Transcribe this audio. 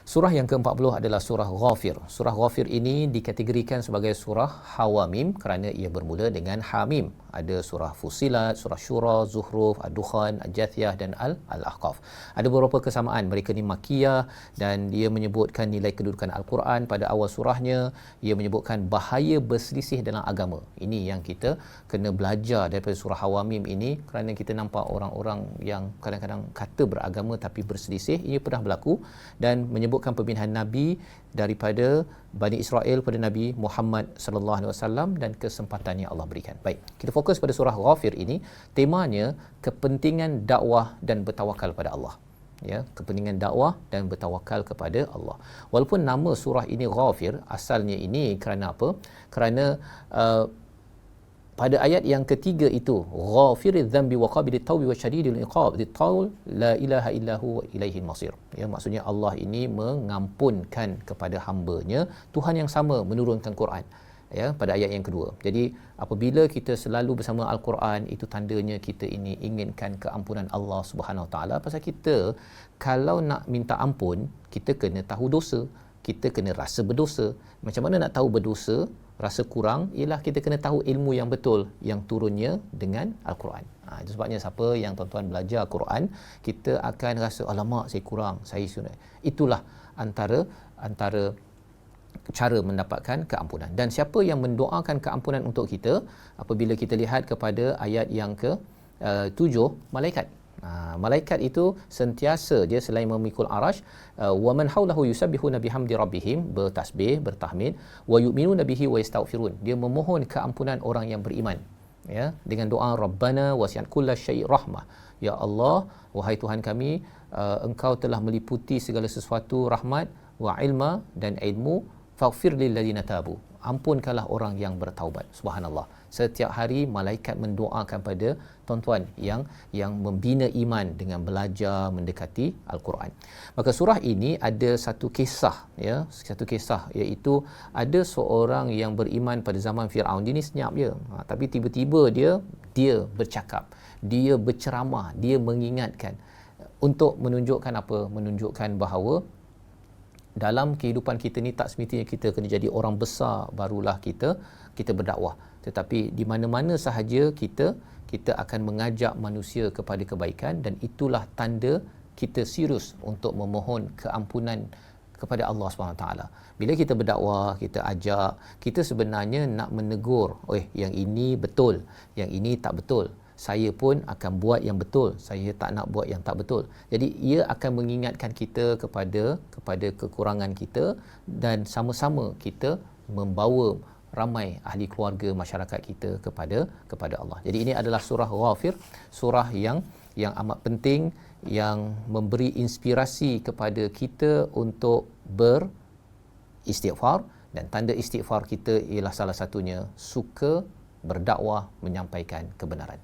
Surah yang ke-40 adalah surah Ghafir. Surah Ghafir ini dikategorikan sebagai surah Hawamim kerana ia bermula dengan Hamim. Ada surah Fusilat, surah Shura, Zuhruf, Ad-Dukhan, Al-Jathiyah dan Al-Ahqaf. Ada beberapa kesamaan. Mereka ni makiyah dan dia menyebutkan nilai kedudukan Al-Quran pada awal surahnya. Ia menyebutkan bahaya berselisih dalam agama. Ini yang kita kena belajar daripada surah Hawamim ini kerana kita nampak orang-orang yang kadang-kadang kata beragama tapi berselisih. Ia pernah berlaku dan menyebut menyebutkan pembinaan Nabi daripada Bani Israel pada Nabi Muhammad sallallahu alaihi wasallam dan kesempatan yang Allah berikan. Baik, kita fokus pada surah Ghafir ini, temanya kepentingan dakwah dan bertawakal pada Allah. Ya, kepentingan dakwah dan bertawakal kepada Allah. Walaupun nama surah ini Ghafir, asalnya ini kerana apa? Kerana uh, pada ayat yang ketiga itu ghafiriz dzambi wa qabilit taubi wa syadidil iqab di taul la ilaha illahu wa ilaihi masir ya maksudnya Allah ini mengampunkan kepada hamba-Nya Tuhan yang sama menurunkan Quran. Ya pada ayat yang kedua. Jadi apabila kita selalu bersama al-Quran itu tandanya kita ini inginkan keampunan Allah Subhanahu taala. Pasal kita kalau nak minta ampun kita kena tahu dosa. Kita kena rasa berdosa. Macam mana nak tahu berdosa rasa kurang ialah kita kena tahu ilmu yang betul yang turunnya dengan al-Quran. Ha, itu sebabnya siapa yang tuan-tuan belajar Quran, kita akan rasa alamak saya kurang, saya sunat. Itulah antara antara cara mendapatkan keampunan. Dan siapa yang mendoakan keampunan untuk kita apabila kita lihat kepada ayat yang ke uh, tujuh malaikat Ha, malaikat itu sentiasa dia selain memikul arash uh, wa man haulahu yusabbihuna bihamdi rabbihim bertasbih bertahmid wa yu'minuna bihi wa yastaghfirun. Dia memohon keampunan orang yang beriman ya dengan doa rabbana wasi'at kullasyai rahmah. Ya Allah wahai Tuhan kami uh, engkau telah meliputi segala sesuatu rahmat wa ilma dan ilmu faghfir lil ladina tabu. Ampunkanlah orang yang bertaubat. Subhanallah. Setiap hari malaikat mendoakan pada tuan-tuan yang yang membina iman dengan belajar mendekati al-Quran. Maka surah ini ada satu kisah ya. Satu kisah iaitu ada seorang yang beriman pada zaman Firaun. Dia ni senyap je. Ha, tapi tiba-tiba dia dia bercakap. Dia berceramah. Dia mengingatkan untuk menunjukkan apa? Menunjukkan bahawa dalam kehidupan kita ni tak semestinya kita kena jadi orang besar barulah kita kita berdakwah tetapi di mana-mana sahaja kita kita akan mengajak manusia kepada kebaikan dan itulah tanda kita serius untuk memohon keampunan kepada Allah SWT. Bila kita berdakwah, kita ajak, kita sebenarnya nak menegur, "Oh, yang ini betul, yang ini tak betul." Saya pun akan buat yang betul saya tak nak buat yang tak betul jadi ia akan mengingatkan kita kepada kepada kekurangan kita dan sama-sama kita membawa ramai ahli keluarga masyarakat kita kepada kepada Allah. Jadi ini adalah surah Ghafir, surah yang yang amat penting yang memberi inspirasi kepada kita untuk beristighfar dan tanda istighfar kita ialah salah satunya suka berdakwah menyampaikan kebenaran.